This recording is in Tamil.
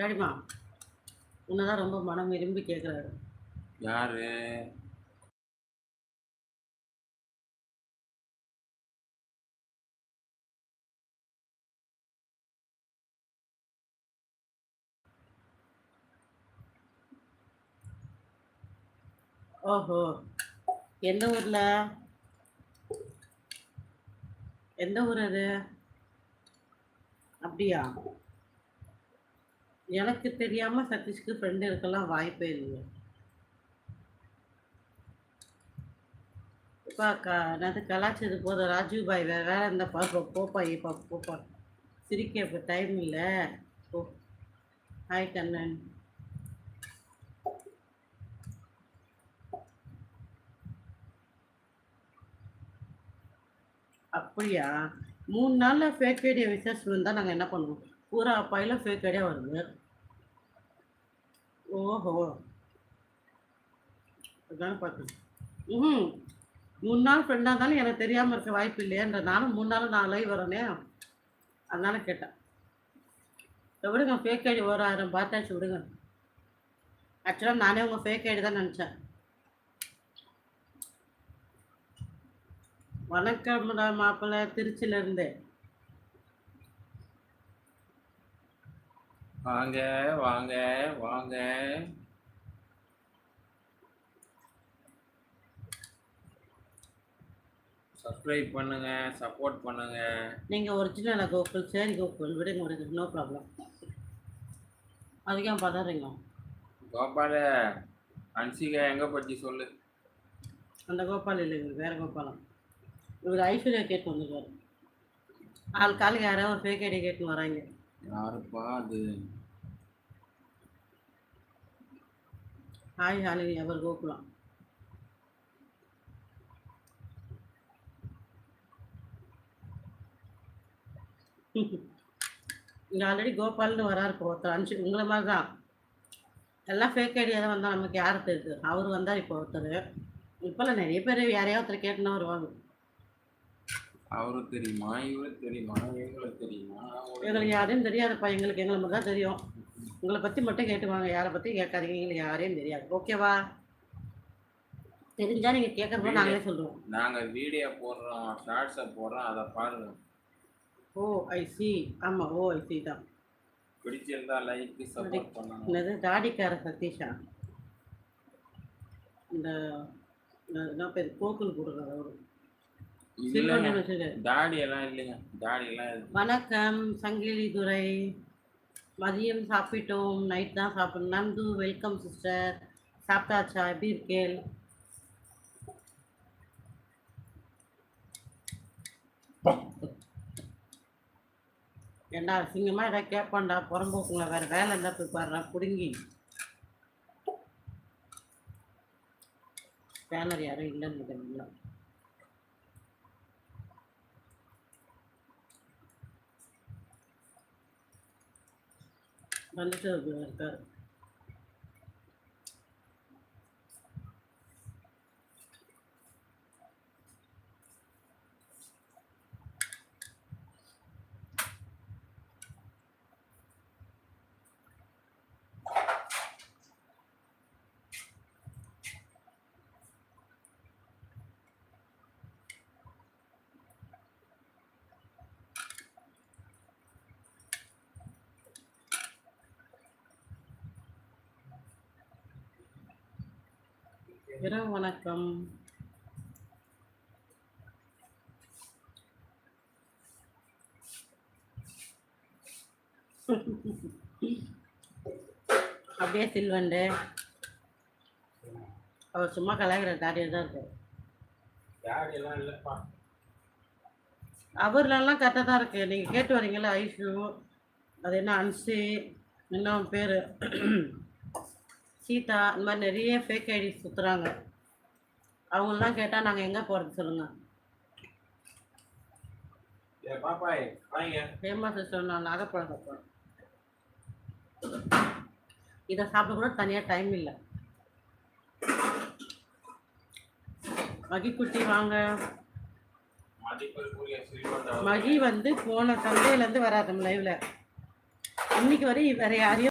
சரிம்மா உன்னதான் ரொம்ப மனம் விரும்பி கேட்குறாரு யாரு? ஓஹோ. எந்த ஊர்ல? எந்த ஊர் அது? அப்படியா? எனக்கு தெரியாம சதீஷ்க்கு ஃப்ரெண்டு இருக்கலாம் வாய்ப்பே இல்லையே. இப்போ க என்னது கலாச்சது போதும். ராஜீவ் பாய் வேற வேற இந்த பாப்பா போப்பா இப்போ போப்பா. சிரிக்க இப்போ டைம் இல்லை. Oh hi Kannan. அப்படியா? மூணு நாளில் ஃபேக் ஐடியா விசேஷம் இருந்தால் நாங்கள் என்ன பண்ணுவோம்? பூரா அப்பாயில் ஃபேக் ஐடியா வருது. ஓஹோ. அதான் பார்த்தேன் ம் மூணு நாள் ஃப்ரெண்டாக இருந்தாலும் எனக்கு தெரியாமல் இருக்க வாய்ப்பு இல்லையேன்ற நானும் மூணு நாள் நான் லைவ் வரனே. அதனால கேட்டேன். விடுங்க ஃபேக் ஐடி ஒரு ஆயிரம் பார்த்தாச்சு விடுங்க. ஆக்சுவலாக நானே உங்கள் ஃபேக் ஐடி தான் நினச்சேன். வணக்கம்டா மாப்பிள்ளை திருச்சியிலேருந்து வாங்க வாங்க வாங்க. சப்ஸ்கிரைப் பண்ணுங்க சப்போர்ட் பண்ணுங்க. நீங்கள் ஒரிஜினல் கோகுல் சரி கோகுல் விடுங்க விடுங்க நோ ப்ராப்ளம் அதுக்கு பதறீங்க. கோபால அன்சிகா எங்க பற்றி சொல்லு. அந்த கோபால் இல்லைங்க வேற கோபாலம் இவர் ஐஸ்வர்யா கேட்டு வந்துருக்காரு. ஆள் காலுக்கு யாரோ ஒரு ஃபேக் ஐடி கேட்டுன்னு வராங்க. யாருப்பா அது? ஹாய் ஹாலினி அவர் கோகுலம். இங்கே ஆல்ரெடி கோபால்னு வராரு இப்போ ஒருத்தர் அனுப்பிச்சு உங்களை மாதிரி தான் எல்லாம் ஃபேக் ஐடியா தான் வந்தால் நமக்கு யார் தெரியுது அவர் வந்தார் இப்போ ஒருத்தர். இப்போல்லாம் நிறைய பேர் யாரையா ஒருத்தர் கேட்டுன்னு வருவாங்க. அவரு தெரியுமா? இவரு தெரியுமா? இவங்களுக்கு தெரியுமா? எங்களுக்கு யாரையும் தெரியாதுப்பா எங்களுக்கு எங்களை மட்டும் தான் தெரியும். உங்களை பற்றி மட்டும் கேட்டுவாங்க யாரை பற்றி கேட்காதீங்க. எங்களுக்கு யாரையும் தெரியாது. ஓகேவா தெரிஞ்சா நீங்கள் கேட்குறப்ப நாங்களே சொல்லுவோம் நாங்க வீடியோ போடுறோம். ஷார்ட்ஸை போடுறோம். அதை பாருங்க. ஓ ஐ சி ஆமாம் ஓ ஐ சி தான். பிடிச்சிருந்தா லைக் சப்போர்ட் பண்ணுங்க. என்னது? தாடிக்கார சதீஷா? இந்த என்ன பேர்? கோகுல் கொடுக்குறது அவரு இல்லைங்க சில்வன் வச்சுரு தாடி எல்லாம் இல்லைங்க. தாடி எல்லாம். வணக்கம் சங்கிலி துரை. மதியம் சாப்பிட்டோம். நைட் தான் சாப்பிடணும். Nandu welcome sister. சாப்பிட்டாச்சா? எப்படி இருக்கேள் ஏண்டா அசிங்கமாக ஏதாவது கேட்பான்டா புறம்போக்குங்களா வேறு வேலை இருந்தால் போய் பாடுறா பிடுங்கி பேனர் யாரும் இல்லைன்னு நினைக்கிறேன் வந்துட்டு இரவு வணக்கம். அப்படியே சில்வண்டு. அவர் சும்மா கலாய்கிற தாடியாக தான் இருக்கு. அவர்லாம் கரெக்டாக தான் இருக்கு. நீங்கள் கேட்டு வரீங்களா ஐஷு அது என்ன அன்சி இன்னும் பேர்? சீதா இந்த மாதிரி நிறைய ஃபேக் ஐடி சுற்றுறாங்க அவங்களெலாம் கேட்டால் நாங்கள் எங்கே போகிறது சொல்லுங்கள் ஃபேமஸ் சிஸ்டர் நான் நாகப்பழம் சாப்பிட்றேன் இதை சாப்பிட கூட தனியாக டைம் இல்லை. மகிக்குட்டி வாங்க. மகி வந்து போன சந்தையிலேருந்து வராது லைவ்ல இன்னைக்கு வரை வேற யாரையும்